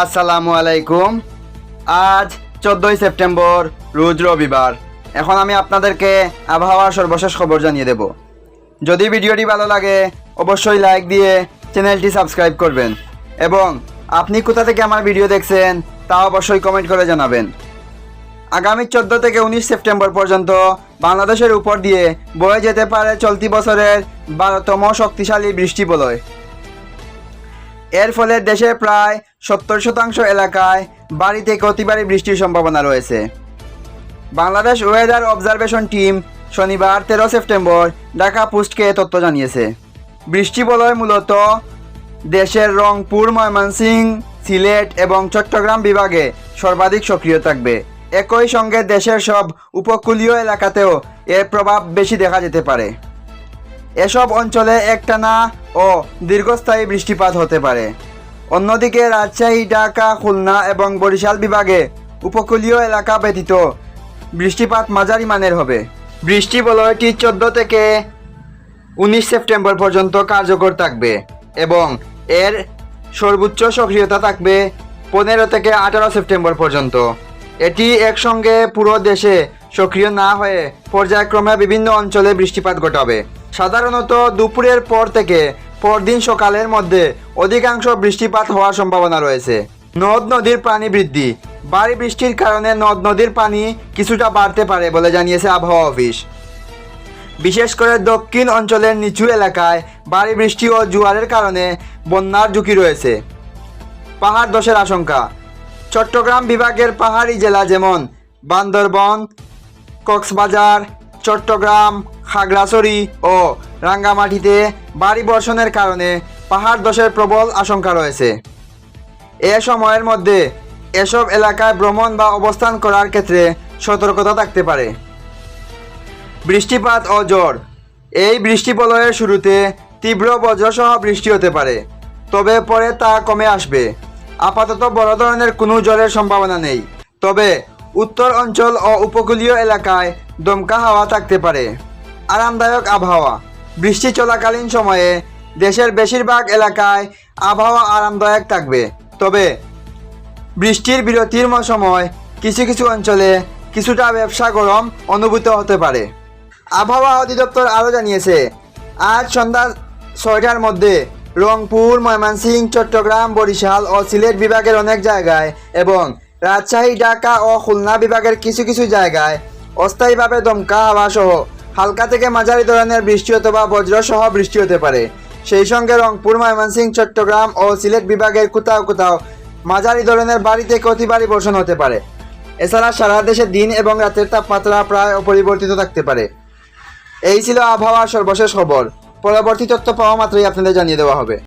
আসসালামু আলাইকুম। আজ চোদ্দোই সেপ্টেম্বর, রোজ রবিবার। এখন আমি আপনাদেরকে আবহাওয়ার সর্বশেষ খবর জানিয়ে দেব। যদি ভিডিওটি ভালো লাগে, অবশ্যই লাইক দিয়ে চ্যানেলটি সাবস্ক্রাইব করবেন। এবং আপনি কোথা থেকে আমার ভিডিও দেখছেন, তা অবশ্যই কমেন্ট করে জানাবেন। আগামী চোদ্দ থেকে উনিশ সেপ্টেম্বর পর্যন্ত বাংলাদেশের উপর দিয়ে বয়ে যেতে পারে চলতি বছরের বারোতম শক্তিশালী বৃষ্টি বলয় এর ফলে দেশে প্রায় সত্তর শতাংশ এলাকায় বাড়ি থেকে অতিবারী বৃষ্টির সম্ভাবনা রয়েছে। বাংলাদেশ ওয়েদার অবজারভেশন টিম শনিবার তেরো সেপ্টেম্বর ঢাকা পোস্টকে তথ্য জানিয়েছে। বৃষ্টি বলয় মূলত দেশের রংপুর, ময়মনসিংহ, সিলেট এবং চট্টগ্রাম বিভাগে সর্বাধিক সক্রিয় থাকবে। একই সঙ্গে দেশের সব উপকূলীয় এলাকাতেও এর প্রভাব বেশি দেখা যেতে পারে। এসব অঞ্চলে একটানা ও দীর্ঘস্থায়ী বৃষ্টিপাত হতে পারে। অন্যদিকে রাজশাহী, ঢাকা, খুলনা এবং বরিশাল বিভাগে উপকূলীয় এলাকা ব্যতীত বৃষ্টিপাত মাঝারি মানের হবে। বৃষ্টি বলয়টি চোদ্দ থেকে উনিশ সেপ্টেম্বর পর্যন্ত কার্যকর থাকবে এবং এর সর্বোচ্চ সক্রিয়তা থাকবে পনেরো থেকে আঠারো সেপ্টেম্বর পর্যন্ত। এটি একসঙ্গে পুরো দেশে সক্রিয় না হয়ে পর্যায়ক্রমে বিভিন্ন অঞ্চলে বৃষ্টিপাত ঘটাবে। সাধারণত দুপুরের পর থেকে পরদিন সকালের মধ্যে অধিকাংশ বৃষ্টিপাত হওয়ার সম্ভাবনা রয়েছে। নদ নদীর পানি বৃদ্ধি। ভারী বৃষ্টির কারণে নদ নদীর পানি কিছুটা বাড়তে পারে বলে জানিয়েছে আবহাওয়া অফিস। বিশেষ করে দক্ষিণ অঞ্চলের নিচু এলাকায় ভারী বৃষ্টি ও জোয়ারের কারণে বন্যার ঝুঁকি রয়েছে। পাহাড় ধসের আশঙ্কা। চট্টগ্রাম বিভাগের পাহাড়ি জেলা যেমন বান্দরবন, কক্সবাজার, চট্টগ্রাম খাগড়াছড়ি ও রাঙ্গামাটিতে ভারী বর্ষণের কারণে পাহাড় ধসের প্রবল আশঙ্কা রয়েছে। এ সময়ের মধ্যে এসব এলাকায় ভ্রমণ বা অবস্থান করার ক্ষেত্রে সতর্কতা থাকতে পারে। বৃষ্টিপাত ও জ্বর। এই বৃষ্টি বলয়ের শুরুতে তীব্র বজ্রসহ বৃষ্টি হতে পারে, তবে পরে তা কমে আসবে। আপাতত বড় ধরনের কোনো ঝড়ের সম্ভাবনা নেই, তবে উত্তর অঞ্চল ও উপকূলীয় এলাকায় দমকা হাওয়া থাকতে পারে। আরামদায়ক আবহাওয়া। বৃষ্টি চলাকালীন সময়ে দেশের বেশিরভাগ এলাকায় আবহাওয়া আরামদায়ক থাকবে। তবে বৃষ্টির বিরতির সময় কিছু কিছু অঞ্চলে কিছুটা ব্যবসা গরম অনুভূত হতে পারে। আবহাওয়া অধিদপ্তর আরও জানিয়েছে, আজ সন্ধ্যা ছয়টার মধ্যে রংপুর, ময়মনসিংহ, চট্টগ্রাম, বরিশাল ও সিলেট বিভাগের অনেক জায়গায় এবং রাজশাহী, ঢাকা ও খুলনা বিভাগের কিছু কিছু জায়গায় অস্থায়ীভাবে দমকা হাওয়া সহ হালকা থেকে মাঝারি ধরনের বৃষ্টি অথবা বজ্র সহ বৃষ্টি হতে পারে। সেই সঙ্গে রংপুর, ময়মনসিংহ, চট্টগ্রাম ও সিলেট বিভাগের কোথাও কোথাও মাঝারি ধরনের বাড়ি থেকে অতি বর্ষণ হতে পারে। এছাড়া সারা দেশে দিন এবং রাতের তাপমাত্রা প্রায় অপরিবর্তিত থাকতে পারে। এই ছিল আবহাওয়ার সর্বশেষ খবর। পরবর্তী তথ্য পাওয়া মাত্রই আপনাদের জানিয়ে দেওয়া হবে।